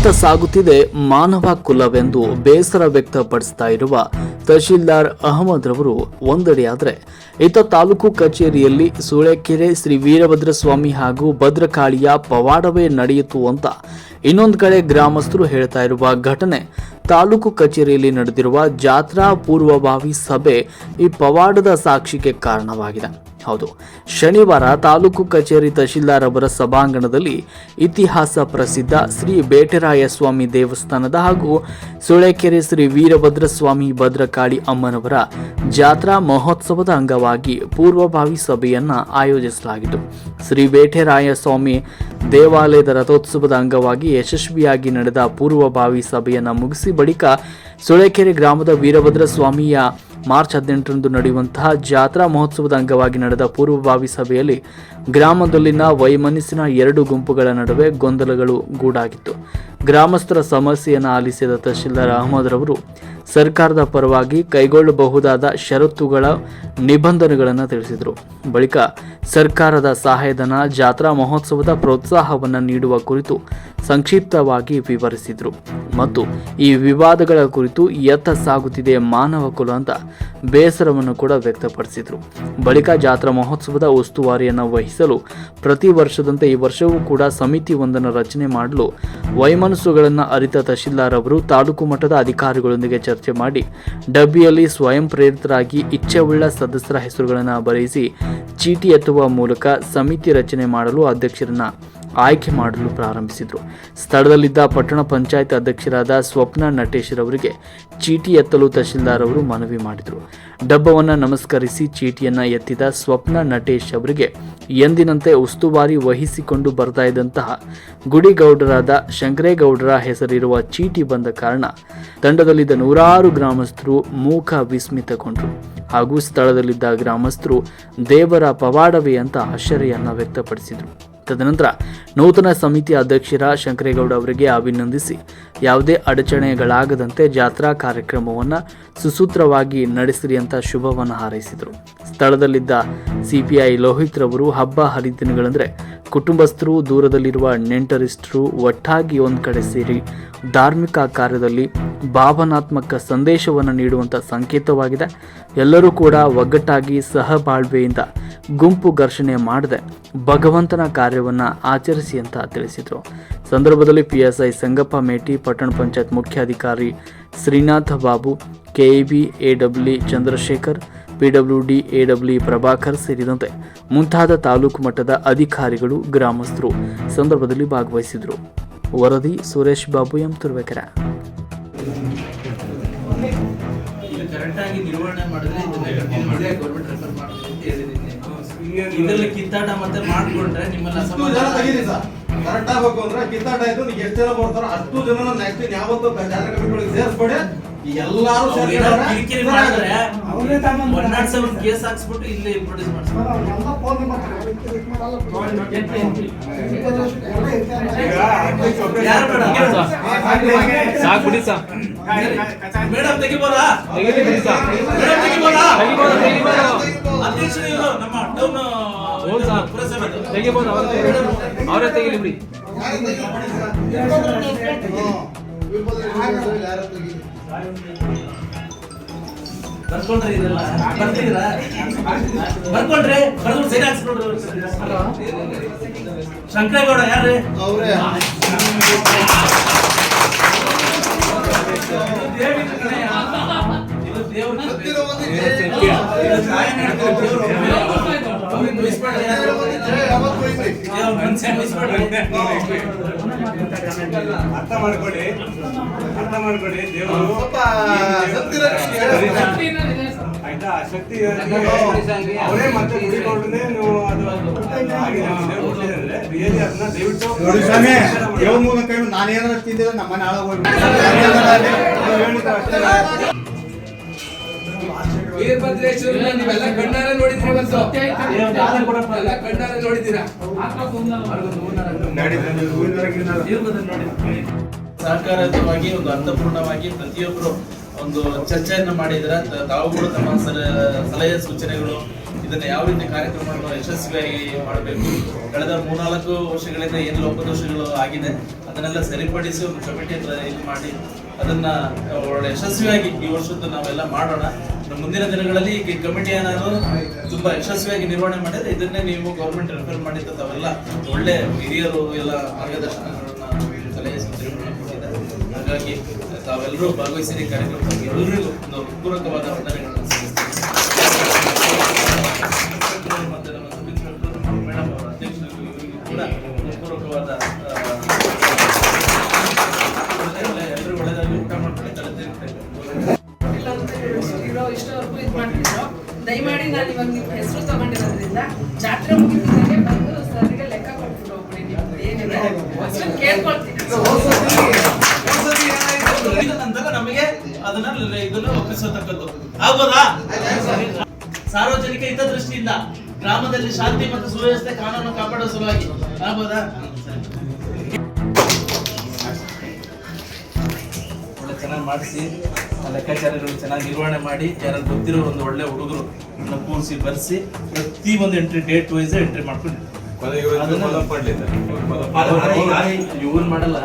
ಎತ್ತ ಸಾಗುತ್ತಿದೆ ಮಾನವ ಕುಲವೆಂದು ಬೇಸರ ವ್ಯಕ್ತಪಡಿಸ್ತಾ ಇರುವ ತಹಶೀಲ್ದಾರ್ ಅಹಮದ್ ರವರು ಒಂದೆಡೆಯಾದರೆ ಇತ ತಾಲೂಕು ಕಚೇರಿಯಲ್ಲಿ ಸೂಳೆಕೆರೆ ಶ್ರೀ ವೀರಭದ್ರ ಸ್ವಾಮಿ ಹಾಗೂ ಭದ್ರಕಾಳಿಯ ಪವಾಡವೇ ನಡೆಯಿತು ಅಂತ ಇನ್ನೊಂದು ಕಡೆ ಗ್ರಾಮಸ್ಥರು ಹೇಳ್ತಾ ಇರುವ ಘಟನೆ, ತಾಲೂಕು ಕಚೇರಿಯಲ್ಲಿ ನಡೆದಿರುವ ಜಾತ್ರಾ ಪೂರ್ವಭಾವಿ ಸಭೆ ಈ ಪವಾಡದ ಸಾಕ್ಷಿಗೆ ಕಾರಣವಾಗಿದೆ. ಹೌದು. ಶನಿವಾರ ತಾಲೂಕು ಕಚೇರಿ ತಹಶೀಲ್ದಾರ್ ಅವರ ಸಭಾಂಗಣದಲ್ಲಿ ಇತಿಹಾಸ ಪ್ರಸಿದ್ಧ ಶ್ರೀ ಬೇಟರಾಯ ಸ್ವಾಮಿ ದೇವಸ್ಥಾನದ ಹಾಗೂ ಸುಳೆಕೆರೆ ಶ್ರೀ ವೀರಭದ್ರ ಸ್ವಾಮಿ ಭದ್ರಕಾಳಿ ಅಮ್ಮನವರ ಜಾತ್ರಾ ಮಹೋತ್ಸವದ ಅಂಗವಾಗಿ ಪೂರ್ವಭಾವಿ ಸಭೆಯನ್ನು ಆಯೋಜಿಸಲಾಗಿತ್ತು. ಶ್ರೀ ಬೇಟೆರಾಯ ಸ್ವಾಮಿ ದೇವಾಲಯದ ರಥೋತ್ಸವದ ಅಂಗವಾಗಿ ಯಶಸ್ವಿಯಾಗಿ ನಡೆದ ಪೂರ್ವಭಾವಿ ಸಭೆಯನ್ನು ಮುಗಿಸಿ ಬಳಿಕ ಸುಳೆಕೆರೆ ಗ್ರಾಮದ ವೀರಭದ್ರ ಸ್ವಾಮಿಯ ಮಾರ್ಚ್ ಹದಿನೆಂಟರಂದು ನಡೆಯುವಂತಹ ಜಾತ್ರಾ ಮಹೋತ್ಸವದ ಅಂಗವಾಗಿ ನಡೆದ ಪೂರ್ವಭಾವಿ ಸಭೆಯಲ್ಲಿ ಗ್ರಾಮದಲ್ಲಿನ ವೈಮನಸ್ಸಿನ ಎರಡು ಗುಂಪುಗಳ ನಡುವೆ ಗೊಂದಲಗಳು ಗೂಡಾಗಿತ್ತು. ಗ್ರಾಮಸ್ಥರ ಸಮಸ್ಯೆಯನ್ನು ಆಲಿಸಿದ ತಹಶೀಲ್ದಾರ್ ಅಹಮದ್ ರವರು, ಸರ್ಕಾರದ ಪರವಾಗಿ ಕೈಗೊಳ್ಳಬಹುದಾದ ಷರತ್ತುಗಳ ನಿಬಂಧನೆಗಳನ್ನು ತಿಳಿಸಿದರು. ಬಳಿಕ ಸರ್ಕಾರದ ಸಹಾಯಧನ, ಜಾತ್ರಾ ಮಹೋತ್ಸವದ ಪ್ರೋತ್ಸಾಹವನ್ನು ನೀಡುವ ಕುರಿತು ಸಂಕ್ಷಿಪ್ತವಾಗಿ ವಿವರಿಸಿದರು. ಮತ್ತು ಈ ವಿವಾದಗಳ ಕುರಿತು ಎತ್ತ ಸಾಗುತ್ತಿದೆ ಮಾನವ ಕುಲ ಅಂತ ಬೇಸರವನ್ನು ಕೂಡ ವ್ಯಕ್ತಪಡಿಸಿದರು. ಬಳಿಕ ಜಾತ್ರಾ ಮಹೋತ್ಸವದ ಉಸ್ತುವಾರಿಯನ್ನು ವಹಿಸಲು ಪ್ರತಿ ವರ್ಷದಂತೆ ಈ ವರ್ಷವೂ ಕೂಡ ಸಮಿತಿ ಒಂದನ್ನು ರಚನೆ ಮಾಡಲು ವೈಮನಸ್ಸುಗಳನ್ನು ಅರಿತ ತಹಶೀಲ್ದಾರ್ ಅವರು ತಾಲೂಕು ಮಟ್ಟದ ಅಧಿಕಾರಿಗಳೊಂದಿಗೆ ಚರ್ಚೆ ಮಾಡಿ, ಡಬ್ಬಿಯಲ್ಲಿ ಸ್ವಯಂ ಪ್ರೇರಿತರಾಗಿ ಇಚ್ಛೆವುಳ್ಳ ಸದಸ್ಯರ ಹೆಸರುಗಳನ್ನು ಬರೆಯಿಸಿ, ಚೀಟಿ ಎತ್ತುವ ಮೂಲಕ ಸಮಿತಿ ರಚನೆ ಮಾಡಲು ಅಧ್ಯಕ್ಷರನ್ನ ಆಯ್ಕೆ ಮಾಡಲು ಪ್ರಾರಂಭಿಸಿದರು. ಸ್ಥಳದಲ್ಲಿದ್ದ ಪಟ್ಟಣ ಪಂಚಾಯತ್ ಅಧ್ಯಕ್ಷರಾದ ಸ್ವಪ್ನ ನಟೇಶ್ ರವರಿಗೆ ಚೀಟಿ ಎತ್ತಲು ತಹಶೀಲ್ದಾರ್ ಅವರು ಮನವಿ ಮಾಡಿದರು. ಡಬ್ಬವನ್ನು ನಮಸ್ಕರಿಸಿ ಚೀಟಿಯನ್ನು ಎತ್ತಿದ ಸ್ವಪ್ನ ನಟೇಶ್ ಅವರಿಗೆ ಎಂದಿನಂತೆ ಉಸ್ತುವಾರಿ ವಹಿಸಿಕೊಂಡು ಬರ್ತಾ ಇದ್ದಂತಹ ಗುಡಿಗೌಡರಾದ ಶಂಕರೇಗೌಡರ ಹೆಸರಿರುವ ಚೀಟಿ ಬಂದ ಕಾರಣ ತಂಡದಲ್ಲಿದ್ದ ನೂರಾರು ಗ್ರಾಮಸ್ಥರು ಮೂಕ ವಿಸ್ಮಿತಗೊಂಡರು. ಹಾಗೂ ಸ್ಥಳದಲ್ಲಿದ್ದ ಗ್ರಾಮಸ್ಥರು ದೇವರ ಪವಾಡವೇ ಅಂತ ಆಶ್ಚರ್ಯವನ್ನು ವ್ಯಕ್ತಪಡಿಸಿದರು. ತದನಂತರ ನೂತನ ಸಮಿತಿ ಅಧ್ಯಕ್ಷರ ಶಂಕರೇಗೌಡ ಅವರಿಗೆ ಅಭಿನಂದಿಸಿ, ಯಾವುದೇ ಅಡಚಣೆಗಳಾಗದಂತೆ ಜಾತ್ರಾ ಕಾರ್ಯಕ್ರಮವನ್ನು ಸುಸೂತ್ರವಾಗಿ ನಡೆಸಿರಿ ಅಂತ ಶುಭವನ್ನು ಹಾರೈಸಿದರು. ಸ್ಥಳದಲ್ಲಿದ್ದ ಸಿಪಿಐ ಲೋಹಿತ್ ರವರು ಹಬ್ಬ ಹರಿದಿನಗಳಂದರೆ ಕುಟುಂಬಸ್ಥರು ದೂರದಲ್ಲಿರುವ ನೆಂಟರಿಷ್ಟರು ಒಟ್ಟಾಗಿ ಒಂದು ಕಡೆ ಸೇರಿ ಧಾರ್ಮಿಕ ಕಾರ್ಯದಲ್ಲಿ ಭಾವನಾತ್ಮಕ ಸಂದೇಶವನ್ನು ನೀಡುವಂಥ ಸಂಕೇತವಾಗಿದೆ. ಎಲ್ಲರೂ ಕೂಡ ಒಗ್ಗಟ್ಟಾಗಿ ಸಹಬಾಳ್ವೆಯಿಂದ ಗುಂಪು ಘರ್ಷಣೆ ಮಾಡದೆ ಭಗವಂತನ ಕಾರ್ಯವನ್ನು ಆಚರಿಸಿ ಅಂತ ತಿಳಿಸಿದರು. ಸಂದರ್ಭದಲ್ಲಿ P S I Sangappa Meti, ಪಟ್ಟಣ ಪಂಚಾಯತ್ ಮುಖ್ಯಾಧಿಕಾರಿ Srinath Babu KEB, AW, Chandrashekar PWD AW Prabhakar ಸೇರಿದಂತೆ ಮುಂತಾದ ತಾಲೂಕು ಮಟ್ಟದ ಅಧಿಕಾರಿಗಳು ಗ್ರಾಮಸ್ಥರು ಸಂದರ್ಭದಲ್ಲಿ ಭಾಗವಹಿಸಿದರು ವರದಿ ಸುರೇಶ್ ಬಾಬು ಎಂ ಇದರಲ್ಲಿ ಕಿತ್ತಾಟ ಮತ್ತೆ ಮಾಡ್ಕೊಂಡ್ರೆ ನಿಮ್ಮಲ್ಲಿ ಕರೆಕ್ಟ್ ಆಗ್ಬೇಕು ಅಂದ್ರೆ ಕಿತ್ತಾಟ ಆಯ್ತು ನೀವು ಎಷ್ಟು ಜನ ಬರ್ತಾರೋ ಅಷ್ಟು ಜನ ನೆಕ್ಸ್ಟ್ ಯಾವತ್ತು ಜಾತ್ರೆ ಕಮಿಟಿಗಳಿಗೆ ಸೇರಿಸ್ಬೇಡಿ. ಎಲ್ಲಾರು ಕೇಸ್ ಹಾಕ್ಸ್ಬಿಟ್ಟು ಇಲ್ಲಿ ಪ್ರೊಡ್ಯೂಸ್ ಮೇಡಮ್ ತೆಗಿಬೋದಾ? ಅಧ್ಯಕ್ಷರು ನಮ್ಮ ಟೌನ್ ತೆಗಿಬೋದು ಅವ್ರ ತೆಗಿಲಿ ಬಿಡಿ. ಬರ್ದು ಶಂಕರೇಗೌಡ ಯಾರ್ರಿ? ಅವರೇ. ಅರ್ಥ ಮಾಡ್ಕೊಳ್ಳಿ. ಅರ್ಥ ಮಾಡ್ಕೊಳ್ಳಿ ದೇವರು. ಆಯ್ತಾ? ಆ ಶಕ್ತಿ ಅವರೇ ಮತ್ತೆ ಗುಡಿಗೌಡ್ರನ್ನೇ ನೀವು ಅದು really ಅದನ್ನ ದಯವಿಟ್ಟು ನೋಡಿ ಸ್ವಾಮಿ ದೇವ್ರ ಮೂಲಕ ನಾನು ಏನಾದ್ರು ತಿಂದಿದ್ರೆ ನಮ್ಮ ಮನೆ ಹಾಳಾಗೋಗ್ಬಿಡುತ್ತೆ. ನೀವು ಅಷ್ಟೇ. ವೀರಭದ್ರೇಶ್ವರನ ನೀವೆಲ್ಲ ಕಣ್ಣಾರೆ ನೋಡಿದ್ರಿ ಇವತ್ತು. ಎಲ್ಲ ಕಣ್ಣಾರೆ ನೋಡಿದ್ದೀರಾ. ಸಹಕಾರಯುತವಾಗಿ, ಒಂದು ಅರ್ಥಪೂರ್ಣವಾಗಿ ಪ್ರತಿಯೊಬ್ಬರು ಒಂದು ಚರ್ಚೆಯನ್ನು ಮಾಡಿದ್ರ ತಾವು ಕೂಡ ತಮ್ಮ ಸಲ- ಸಲಹೆ ಸೂಚನೆಗಳು ಇದನ್ನ ಯಾವ ರೀತಿ ಕಾರ್ಯಕ್ರಮವನ್ನು ಯಶಸ್ವಿಯಾಗಿ ಮಾಡಬೇಕು ಕಳೆದ ಮೂರ್ನಾಲ್ಕು ವರ್ಷಗಳಿಂದ ಏನು ಲೋಪದೋಷಗಳು ಆಗಿದೆ ಅದನ್ನ ಅದನ್ನೆಲ್ಲ ಸರಿಪಡಿಸಿ ಒಂದು ಕಮಿಟಿ ಮಾಡಿ ಅದನ್ನ ಒಳ್ಳೆ ಯಶಸ್ವಿಯಾಗಿ ಈ ವರ್ಷದ್ದು ನಾವೆಲ್ಲ ಮಾಡೋಣ. ಮುಂದಿನ ದಿನಗಳಲ್ಲಿ ಈ ಕಮಿಟಿ ಏನಾದ್ರು ತುಂಬಾ ಯಶಸ್ವಿಯಾಗಿ ನಿರ್ವಹಣೆ ಮಾಡಿದ್ರೆ ಇದನ್ನೇ ನೀವು ಗೌರ್ಮೆಂಟ್ ರೆಫರ್ ಮಾಡಿದ ತಾವೆಲ್ಲ ಒಳ್ಳೆ ಹಿರಿಯರು ಎಲ್ಲ ಮಾರ್ಗದರ್ಶನಗಳನ್ನ ಸಲಹೆ ಸೂಚನೆಗಳನ್ನ ಕೊಟ್ಟಿದ್ದಾರೆ. ಹಾಗಾಗಿ ತಾವೆಲ್ಲರೂ ಭಾಗವಹಿಸಿದ ಕಾರ್ಯಕ್ರಮದಲ್ಲಿ ಎಲ್ಲರಿಗೂ ಒಂದು ಪೂರಕವಾದ ವಂದನೆಗಳನ್ನು ಸಲ್ಲಿಸ್ತೀನಿ. ಮತ್ತೆ ನಮ್ಮ ಮೇಡಮ್ ಅವರ ಅಧ್ಯಕ್ಷರು ಕೂಡ ಪೂರಕವಾದ ನಾನು ಇವಾಗ ನಿಮ್ಮ ಹೆಸರು ತಗೊಂಡಿರೋದ್ರಿಂದ ಜಾತ್ರೆ ಮುಗಿದಿದ್ದಾಗೆ ಬಂದು ಸರ್ಗೆ ಲೆಕ್ಕ ಕೊಟ್ಬಿಟ್ಟು ಹೋಗ್ಬಿಡಿ ನೀವು ಏನಿದೆ? ಅಷ್ಟನ್ನು ಕೇಳ್ಕೊಳ್ತೀನಿ. ಇದ ನಂತರ ನಮಗೆ ಅದನ್ನ ಇದನ್ನ ಒಪ್ಪಿಸತಕ್ಕದ್ದು. ಆಗ್ಬೋದಾ? ಸಾರ್ವಜನಿಕ ಹಿತದೃಷ್ಟಿಯಿಂದ ಗ್ರಾಮದಲ್ಲಿ ಶಾಂತಿ ಮತ್ತು ಸುವ್ಯವಸ್ಥೆ ಕಾನೂನು ಕಾಪಾಡುವ ಸಲುವಾಗಿ. ಆಗ್ಬೋದಾ? ಒಳ್ಳೆ ಚೆನ್ನಾಗಿ ಮಾಡಿಸಿ. ಲೆಕ್ಕಾಚಾರಗಳು ಚೆನ್ನಾಗಿ ನಿರ್ವಹಣೆ ಮಾಡಿ ಯಾರು ಗೊತ್ತಿರೋ ಒಂದು ಒಳ್ಳೆ ಹುಡುಗರು ಕೂರಿಸಿ ಬರ್ಸಿ ಪ್ರತಿ ಒಂದು ಎಂಟ್ರಿ ಡೇಟ್ ವೈಸ್ ಎಂಟ್ರಿ ಮಾಡ್ಕೊಂಡು ಅದನ್ನ-. ಇವ್ರು ಮಾಡಲ್ಲ